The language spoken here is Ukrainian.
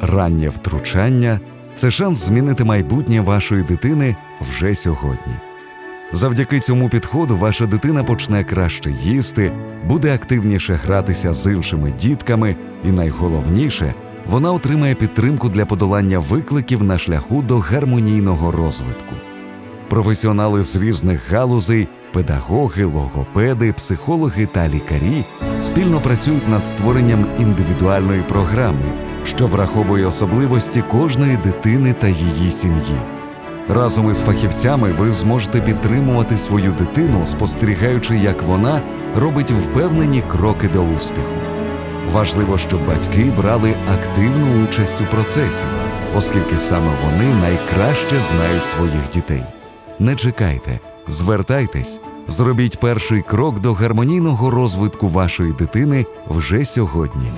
Раннє втручання це шанс змінити майбутнє вашої дитини вже сьогодні. Завдяки цьому підходу ваша дитина почне краще їсти, буде активніше гратися з іншими дітками, і найголовніше, вона отримає підтримку для подолання викликів на шляху до гармонійного розвитку. Професіонали з різних галузей, педагоги, логопеди, психологи та лікарі спільно працюють над створенням індивідуальної програми, що враховує особливості кожної дитини та її сім'ї. Разом із фахівцями ви зможете підтримувати свою дитину, спостерігаючи, як вона робить впевнені кроки до успіху. Важливо, щоб батьки брали активну участь у процесі, оскільки саме вони найкраще знають своїх дітей. Не чекайте, звертайтесь, зробіть перший крок до гармонійного розвитку вашої дитини вже сьогодні.